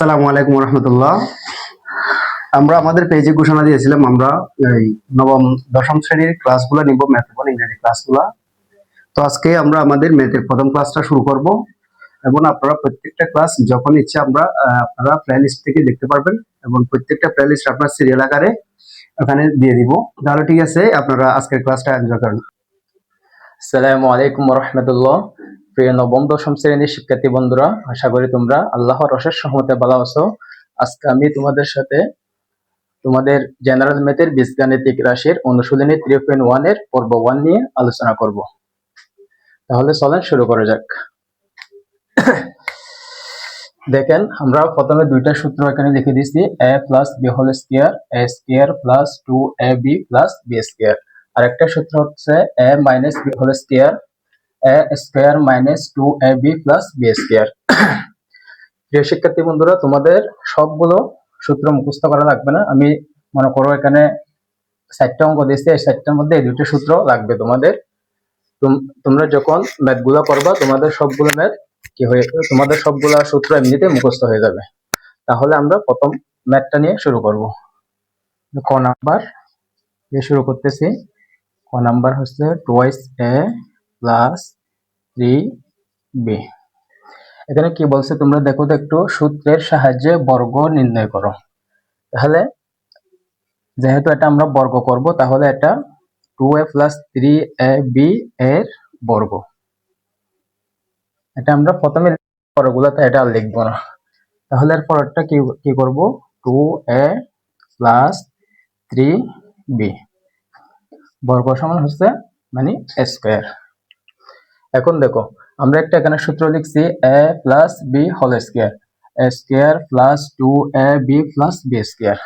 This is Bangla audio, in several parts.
আসসালামু আলাইকুম রহমতুল্লাহ। আমরা আমাদের পেজে ঘোষণা দিয়েছিলাম, আমরা এই নবম, দশম শ্রেণির ক্লাসগুলো নিব ম্যাথ এবং ইংরেজি ক্লাসগুলো তো আজকে আমরা আমাদের ম্যাথের প্রথম ক্লাসটা শুরু করব এবং আপনারা প্রত্যেকটা ক্লাস যখন ইচ্ছা আমরা আপনারা প্লে লিস্ট থেকে দেখতে পারবেন এবং প্রত্যেকটা প্লে লিস্ট আপনার সিরিয়াল আকারে ওখানে দিয়ে দিব। তাহলে ঠিক আছে, আপনারা আজকের ক্লাসটা এনজয় করেন। আসসালামু আলাইকুম রহমতুল্লাহ। প্রিয় নবম, দশম শ্রেণির শিক্ষার্থী বন্ধুরা, আশা করি তোমরা আল্লাহর অশেষ সহমতে ভালো আছো। আজকে আমি তোমাদের সাথে তোমাদের জেনারেল ম্যাথের বীজগাণিতিক রাশির অনুশীলনী থ্রি পয়েন্ট ওয়ানের পর্ব ওয়ান নিয়ে আলোচনা করব। তাহলে চলেন শুরু করা যাক। দেখেন, আমরা প্রথমে দুইটা সূত্র এখানে লিখে দিচ্ছি A plus B whole square A square plus two A B plus B square আর একটা সূত্র হচ্ছে A minus B whole square A square minus two A B plus B square প্রিয় শিক্ষার্থী বন্ধুরা, তোমাদের সবগুলো সূত্র মুখস্থ করা লাগবে না। আমি মনে করো এখানে চারটা অঙ্ক দিয়েছি, এই চারটার মধ্যে এই দুটো সূত্র লাগবে তোমাদের। তোম- তোমরা যখন ম্যাথগুলো করবা, তোমাদের সবগুলো ম্যাথ কি হয়ে তোমাদের সবগুলো সূত্র এমনিতে মুখস্থ হয়ে যাবে। তাহলে আমরা প্রথম ম্যাথটা নিয়ে শুরু করব। ক নাম্বার দিয়ে শুরু করতেছি। ক নাম্বার হচ্ছে twice A plus three B এখানে কি বলছে? তোমরা দেখো তো একটু সূত্রের সাহায্যে বর্গ নির্ণয় করো। তাহলে যেহেতু এটা আমরা বর্গ করব, তাহলে এটা two A plus three A B এর বর্গ। এটা আমরা প্রথমে পরগুলোতে এটা আর লিখব না। তাহলে এর পরেরটা কি কি করব? Two A plus three B বর্গ সমান হচ্ছে মানে স্কোয়ার এখন দেখো, আমরা একটা এখানে সূত্র লিখছি A plus B whole square A square plus two A B plus B square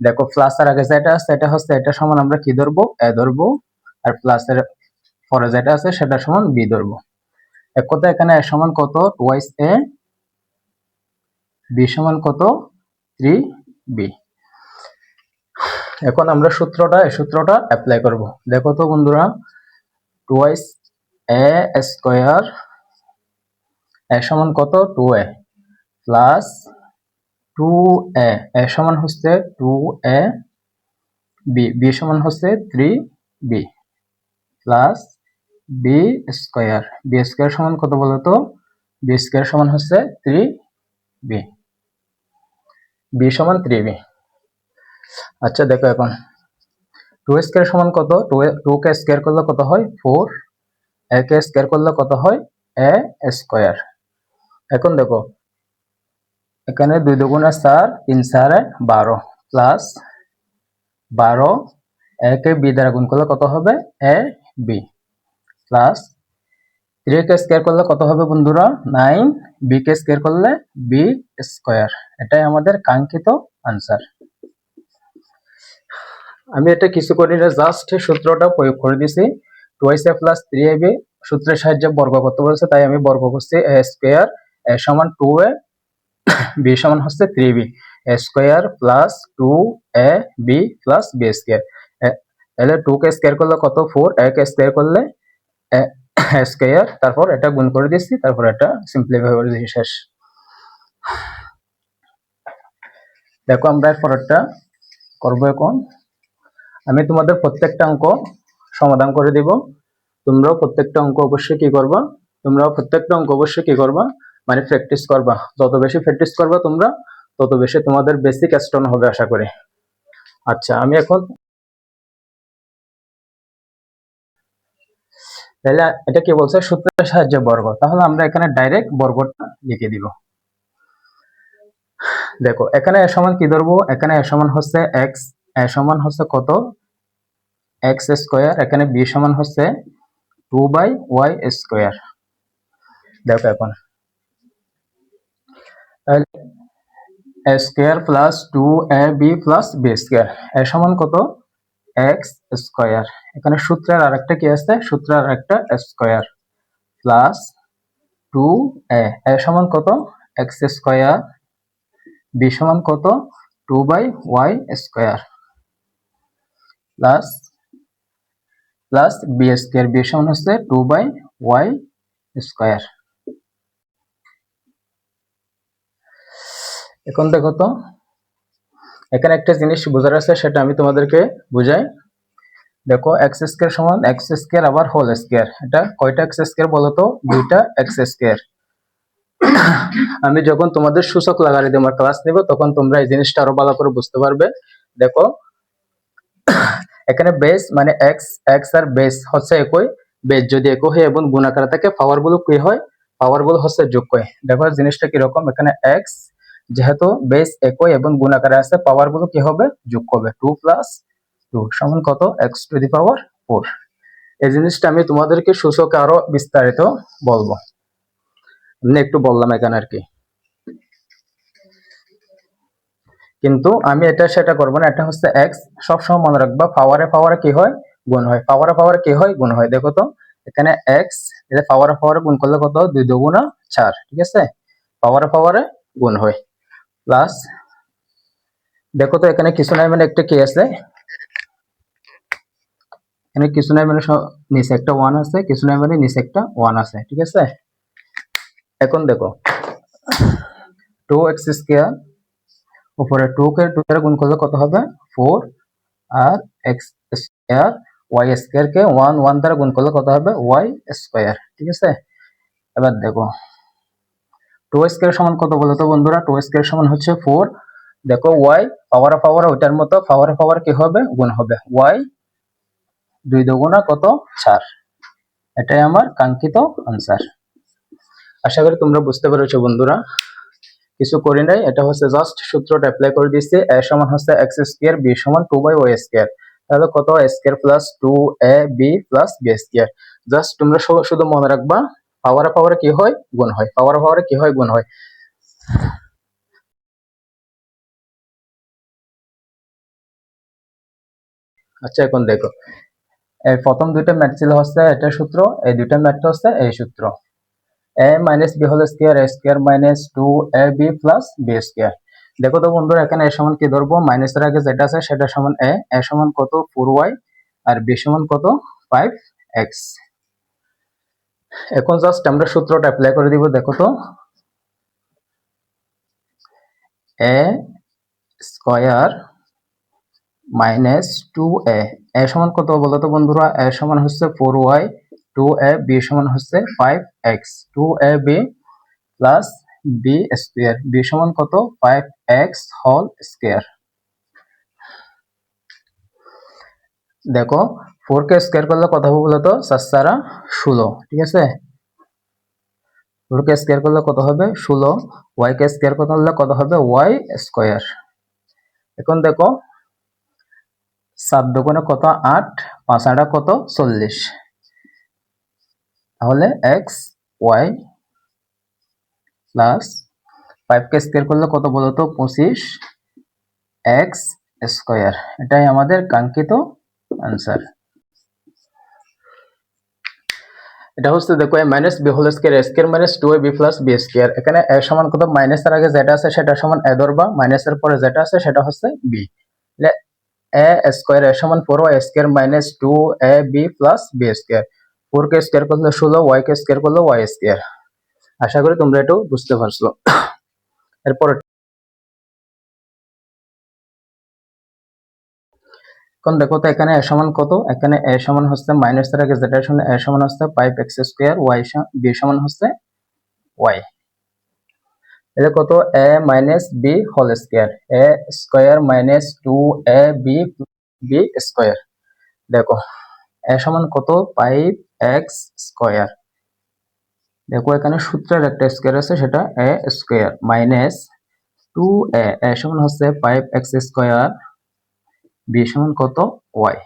দেখো প্লাস এর আগে যেটা আছে, এটা হচ্ছে, এটা সমান আমরা কি ধরবো? এ ধরবো, আর প্লাস এর পরে যেটা আছে, সেটা সমান বি ধরবো। এক কথা এখানে এ সমান কত? টুয়াইস এ বি সমান কত? থ্রি বি এখন আমরা সূত্রটা, এই সূত্রটা অ্যাপ্লাই করব। দেখো তো বন্ধুরা টুয়াইস এ স্কোয়ার এ সমান কত? Two A plus two A A সমান হচ্ছে টু এ বি বি সমান হচ্ছে three B plus B square B square সমান কত বলতো বি স্কোয়ার সমান হচ্ছে থ্রি বি বি সমান থ্রি বি আচ্ছা দেখো এখন। টু স্কোয়ার সমান কত? টু টু কে স্কোয়ার করলে কত হয়? ফোর এ কে স্কোয়ার করলে কত হয়? A square. এখন দেখো, এখানে দুই দুগুণে চার, তিন চারে বারো প্লাস বারো, একে বি দ্বারা গুণ করলে কত হবে? এ বি প্লাস থ্রি কে স্কোয়ার করলে কত হবে বন্ধুরা? নাইন বি কে স্কোয়ার করলে বি স্কোয়ার। এটাই আমাদের কাঙ্ক্ষিত আনসার আমি এটা কিছু করি না জাস্ট সূত্রটা প্রয়োগ করে দিছি। Twice A plus three A B সূত্রের সাহায্যে বর্গ করতে বলেছে, তাই আমি বর্গ করছি এ স্কোয়ার এ সমান টু এ বি সমান হচ্ছে three B square plus two A B plus B square তাহলে টু কে স্কোয়ার করলে কত? ফোর কে স্কোয়ার করলে স্কোয়ার তারপর এটা গুণ করে দিচ্ছি তারপর এটা সিম্পলিফাই করে দিচ্ছি শেষ। দেখো আমরা এর পরেরটা করব এখন। আমি তোমাদের প্রত্যেকটা অঙ্ক সমাধান করে দিব। তোমরাও প্রত্যেকটা অঙ্ক অবশ্যই কি করবা? তোমরাও প্রত্যেকটা অঙ্ক অবশ্যই কি করবা? মানে প্র্যাকটিস করবা। যত বেশি প্র্যাকটিস করবা তোমরা, তত বেশি তোমাদের বেসিক স্ট্রং হবে আশা করি। আচ্ছা আমি এখন তাহলে এটা কি বলছে? সূত্রের সাহায্যে বর্গ। তাহলে আমরা এখানে ডাইরেক্ট বর্গটা লিখে দিব। দেখো, এখানে এ সমান কি ধরবো? এখানে এ সমান হচ্ছে এক্স এ সমান হচ্ছে কত? এক্স স্কোয়ার এখানে বি সমান হচ্ছে টু বাই ওয়াই স্কোয়ার দেখো এখন। Square plus two A B plus B square A সমান কত? এক্স স্কোয়ার এখানে সূত্রের আরেকটা কি আছে? সূত্রের আরেকটা square plus two A A সমান কত? এক্স স্কোয়ার বি সমান কত? Two by Y square plus plus B square B সমান হচ্ছে টু বাই ওয়াই স্কোয়ার এখন দেখো তো, এখানে একটা জিনিস বোঝার আছে, সেটা আমি তোমাদেরকে বুঝাই। দেখো এক্স স্কোয়ার সমান এক্স স্কোয়ার আবার হোল স্কোয়ার এটা কয়টা এক্স স্কোয়ার বলো তো? দুইটা এক্স স্কোয়ার আমি যখন তোমাদের সূচক লাগালে তোমার ক্লাস নেব, তখন তোমরা এই জিনিসটা আরও ভালো করে বুঝতে পারবে। দেখো এখানে বেস মানে এক্স এক্স আর বেস হচ্ছে একই। বেস যদি একই হয়, এবং গুণাকার থাকে পাওয়ারগুলো কি হয়? পাওয়ারগুলো হচ্ছে যোগ হয় দেখো জিনিসটা কীরকম? এখানে এক্স যেহেতু বেস একই এবং গুণাকারে আছে পাওয়ারগুলো কি হবে? যোগ হবে। টু প্লাস টু সমান কত? X to the power four এই জিনিসটা আমি তোমাদেরকে সূচকে আরও বিস্তারিত বলব। একটু বললাম এখানে আর কি। কিন্তু আমি এটা সেটা করব না, এটা হচ্ছে এক্স সবসময় মনে রাখবা পাওয়ারে পাওয়ারে কি হয়? গুণ হয়। পাওয়ারে পাওয়ারে কি হয়? গুণ হয়। দেখো তো, এখানে এক্স এটা পাওয়ারে পাওয়ারে গুণ করলে কত দুই দুগুণা চার, ঠিক আছে? পাওয়ারে পাওয়ারে গুণ হয়। প্লাস দেখো তো, এখানে কিছু নাই মানে একটা কি আছে? এখানে কিছু নাই মানে নিচে একটা ওয়ান আছে, কিছু নাই মানে নিচে একটা ওয়ান আছে, ঠিক আছে? এখন দেখো টু এক্স স্কোয়ার উপরে টু কে টু দ্বারা গুণ করলে কত হবে? ফোর আর এক্স স্কোয়ার ওয়াই স্কোয়ার কে ওয়ান ওয়ান দ্বারা গুণ করলে কত হবে? ওয়াই স্কোয়ার ঠিক আছে? এবার দেখো টু স্কোয়ার সমান কত বলো তো বন্ধুরা? টু স্কোয়ার সমান হচ্ছে ফোর দেখো ওয়াই পাওয়ার অফ পাওয়ার ওইটার মতো পাওয়ার পাওয়ার কি হবে? গুণ হবে ওয়াই দুই দুগুণা কত? চার, এটাই আমার কাঙ্ক্ষিত আনসার আশা করি তোমরা বুঝতে পেরেছ বন্ধুরা। কিছু করি নাই। এটা হচ্ছে জাস্ট সূত্রটা অ্যাপ্লাই করে দিচ্ছি এ সমান হচ্ছে এক্স স্কোয়ার বি সমান টু বাই ওয়াই স্কোয়ার তাহলে কত? Square plus two a b plus b square just তোমরা শুধু মনে রাখবা পাওয়ারে পাওয়ারে কি হয়? গুণ হয়। পাওয়ারে পাওয়ারে কি হয়? গুণ হয়। আচ্ছা এখন দেখো। এই প্রথম দুইটা ম্যাথ ছিল হচ্ছে এটা সূত্র, এই দুইটা ম্যাথটা হচ্ছে এই সূত্র। A minus b whole square a square minus two a b plus b square দেখো তো বন্ধুরা, এখানে এ সমান কি ধরবো? মাইনাসের আগে যেটা আছে সেটা সমান এ এ সমান কত? ফোর ওয়াই আর বি সমান কত? ফাইভ এক্স এখন জাস্ট আমরা সূত্রটা অ্যাপ্লাই করে দিব, দেখো তো। A square minus two a সমান কত বলো তো বন্ধুরা? এ সমান হচ্ছে four y two a b সমান হচ্ছে five x two a b plus b square b সমান কত? ফাইভ এক্স হোল স্কোয়ার দেখো ফোর কে স্কোয়ার করলে কত হবে বলতো? সাতসারা ষোলো, ঠিক আছে? ফোর কে স্কোয়ার করলে কত হবে? ষোলো। ওয়াই কে স্কোয়ার করলে কত হবে? ওয়াই স্কোয়ার এখন দেখো, সাত দোকানে কত? আট। পাঁচ আটা কত? চল্লিশ। তাহলে এক্স ওয়াই প্লাস ফাইভ কে স্কোয়ার করলে কত বলতো? পঁচিশ এক্স স্কোয়ার এটাই আমাদের কাঙ্ক্ষিত আনসার এটা হচ্ছে দেখো minus b whole square square minus two a b plus b square এখানে এ সমান কত? মাইনাসের আগে যেটা আছে, সেটা সমান এ ধরবা। মাইনাসের পরে যেটা আছে, সেটা হচ্ছে বি এ স্কোয়ার এ সমান four y square minus two a b plus b square four K square করলে ষোলো, ওয়াই কে স্কোয়ার করলে ওয়াই স্কোয়ার আশা করি তোমরা একটু বুঝতে পারছ। এরপর এখন দেখো তো এখানে এ সমান কত? এখানে এ সমান হচ্ছে মাইনাস আগে যেটা শুনে এ সমান হচ্ছে five x square y b সমান হচ্ছে ওয়াই এটা কত a minus b whole square a square minus two a b b square দেখো, এ সমান কত? Five x square. দেখো এখানে সূত্রের একটা স্কোয়ার আছে, সেটা a square minus two a. সমান হচ্ছে ফাইভ এক্স স্কোয়ার, বি সমান কত? Y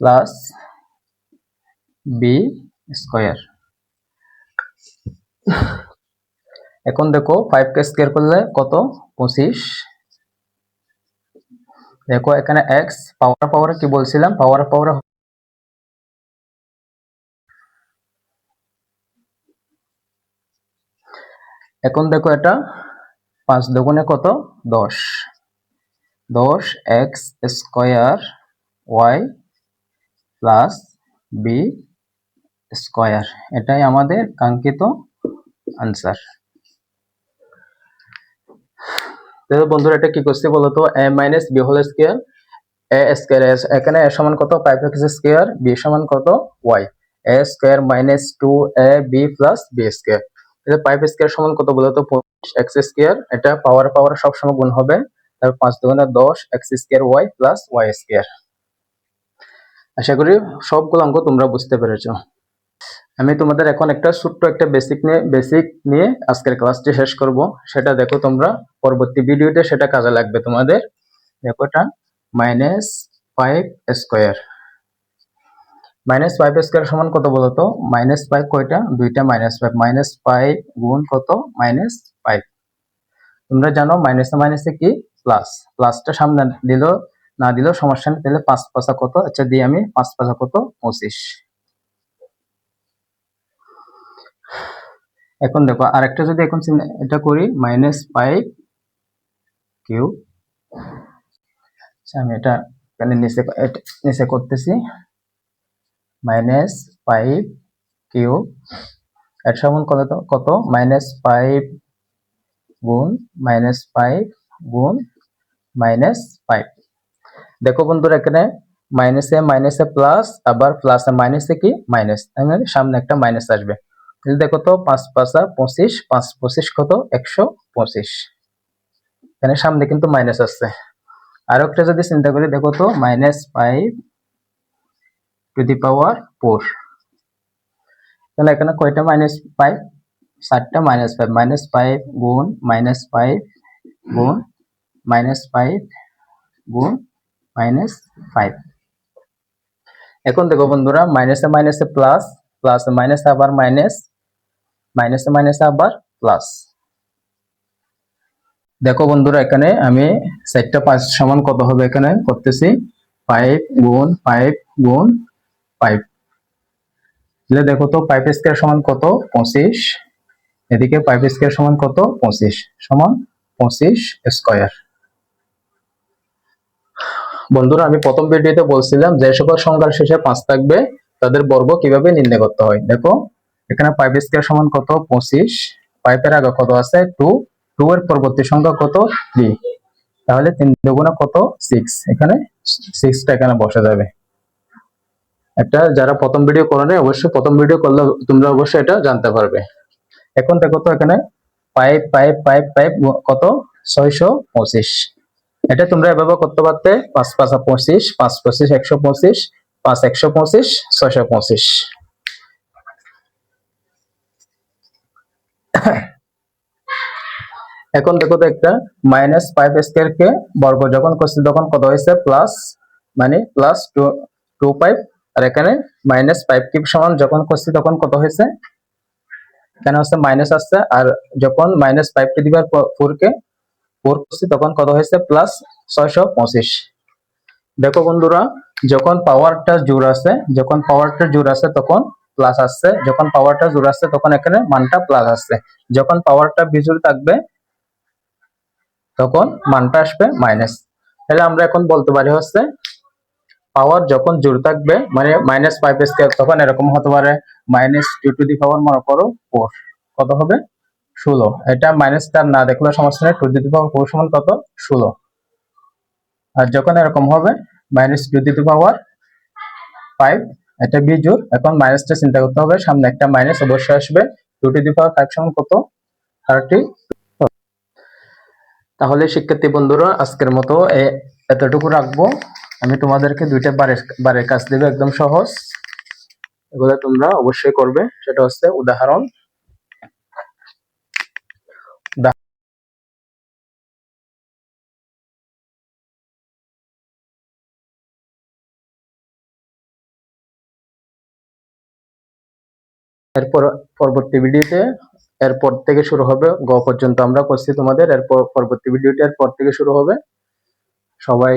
plus b square. এখন দেখো ফাইভ কে স্কোয়ার করলে কত? পঁচিশ। দেখো এখানে এক্স, পাওয়ার পাওয়ারে কি বলছিলাম? পাওয়ার পাওয়ারে এখন দেখো এটা পাঁচ দুগুণে কত? দশ। দশ x square y plus b square. এটাই আমাদের কাঙ্ক্ষিত আনসার। বন্ধুরা, এটা কি করছি বলতো? A minus b whole square a square S এখানে এ সমান কত? ফাইভ এক্স স্কোয়ার বি সমান কত? Y a square minus two a b plus b square তাহলে ফাইভ স্কোয়ার সমান কত বলতো এক্স স্কোয়ার। এটা পাওয়ার পাওয়ার সবসময় গুণ হবে। তারপর পাঁচ দুগুণে দশ x square y plus y square. আশা করি সবগুলো অঙ্ক তোমরা বুঝতে পেরেছ। আমি তোমাদের এখন একটা ছোট্ট একটা বেসিক নিয়ে বেসিক নিয়ে আজকের ক্লাসটি শেষ করব। সেটা দেখো তোমরা পরবর্তী ভিডিওতে সেটা কাজে লাগবে তোমাদের। দেখো এটা minus five square minus five square সমান কত বলতো? মাইনাস ফাইভ কয়টা? দুইটা মাইনাস ফাইভ মাইনাস ফাইভ গুণ কত? মাইনাস ফাইভ তোমরা জানো মাইনাসে মাইনাসে কি? প্লাস প্লাসটা সামনে দিল, না দিলেও সমস্যা নেই, তাহলে পাঁচ পাঁচা কত? আচ্ছা দিয়ে আমি পাঁচ পাঁচা কত? পঁচিশ। এখন দেখো, আরেকটা যদি এখন এটা করি মাইনাস ফাইভ কিউ আমি এটা এখানে নিচে নিচে করতেছি। মাইনাস ফাইভ কিউ এর সমান কত কত? মাইনাস ফাইভ গুণ মাইনাস ফাইভ গুণ মাইনাস ফাইভ দেখো বন্ধুরা এখানে মাইনাসে মাইনাসে প্লাস আবার প্লাসে মাইনাসে কি? মাইনাস তাই মানে সামনে একটা মাইনাস আসবে। তাহলে দেখো তো, পাঁচ পাঁচা পঁচিশ, পাঁচ পঁচিশ কত? একশো পঁচিশ। এখানে সামনে কিন্তু মাইনাস আসছে। আর একটা যদি চিন্তা করি, দেখো তো minus five to the power four. তাহলে এখানে কয়টা মাইনাস ফাইভ চারটা মাইনাস ফাইভ মাইনাস ফাইভ গুণ মাইনাস ফাইভ গুণ মাইনাস ফাইভ গুণ মাইনাস ফাইভ এখন দেখো বন্ধুরা মাইনাসে মাইনাসে প্লাস প্লাস মাইনাসে আবার মাইনাস মাইনাসে মাইনাসে আবার প্লাস দেখো বন্ধুরা, এখানে আমি চারটা পাঁচ সমান কত হবে এখানে? করতেছি ফাইভ গুণ ফাইভ গুণ ফাইভ তাহলে দেখো তো ফাইভ স্কোয়ার সমান কত? পঁচিশ। এদিকে ফাইভ স্কোয়ার সমান কত? পঁচিশ। সমান পঁচিশ স্কোয়ার। বন্ধুরা, আমি প্রথম ভিডিওতে বলছিলাম যে সকল সংখ্যার শেষে পাঁচ থাকবে, তাদের বর্গ কীভাবে নির্ণয় করতে হয়? দেখো, এখানে ফাইভ স্কোয়ার সমান কত? পঁচিশ। ফাইভের আগে কত আছে? টু। টু এর পরবর্তী সংখ্যা কত? থ্রি। তাহলে তিন দুগুণা কত? সিক্স। এখানে সিক্সটা এখানে বসে যাবে। একটা যারা প্রথম ভিডিও করো নাই, অবশ্যই প্রথম ভিডিও করলে তোমরা অবশ্যই এটা জানতে পারবে। এখন দেখো তো এখানে ফাইভ ফাইভ ফাইভ ফাইভ কত? ছয়শো পঁচিশ। এটা তোমরা এভাবে করতে পারতে পাঁচ পাঁচা পঁচিশ পাঁচ পঁচিশ একশো পঁচিশ পাঁচ একশো পঁচিশ ছয়শো পঁচিশ। এখন দেখো তো একটা মাইনাস ফাইভ স্কোয়ার কে বর্গ যখন করছি তখন কত হয়েছে? প্লাস মানে প্লাস টু টু ফাইভ আর এখানে মাইনাস ফাইভ কিউব সমান যখন করছি তখন কত হয়েছে? এখানে হচ্ছে মাইনাস আসছে, আর যখন মাইনাস ফাইভ কে দিবার ফোর কে ফোর করছি তখন কত হয়েছে? প্লাস ছয়শো পঁচিশ। দেখো বন্ধুরা, যখন পাওয়ারটা জোর আছে যখন পাওয়ারটা জোর আছে তখন প্লাস আসছে, যখন পাওয়ারটা জোর আসছে তখন এখানে মানটা প্লাস আসছে। যখন পাওয়ারটা বিজুর থাকবে, তখন মানটা আসবে মাইনাস তাহলে আমরা এখন বলতে পারি হচ্ছে পাওয়ার যখন জোর থাকবে মানে মাইনাস ফাইভ স্কোয়ার তখন এরকম হতে পারে minus two to the power মনে করো ফোর কত হবে? ষোলো। এটা মাইনাস তার না দেখলে সমস্যা নেই টু দি পাওয়ার ফোর সমান কত? ষোলো। আর যখন এরকম হবে minus to the power five এটা বিজোর এখন মাইনাসটা চিন্তা করতে হবে, সামনে একটা মাইনাস অবশ্যই আসবে two to the power five সমান কত? থার্টি তাহলে শিক্ষার্থী বন্ধুরা, আজকের মতো এতটুকু রাখব। আমি তোমাদেরকে দুইটা বারের বারের কাজ দেবো, একদম সহজ। এগুলো তোমরা অবশ্যই করবে। সেটা হচ্ছে উদাহরণ। এরপর পরবর্তী ভিডিওতে, এরপর থেকে শুরু হবে, গ পর্যন্ত আমরা করছি তোমাদের। এরপর পরবর্তী ভিডিওটা এরপর থেকে শুরু হবে। সবাই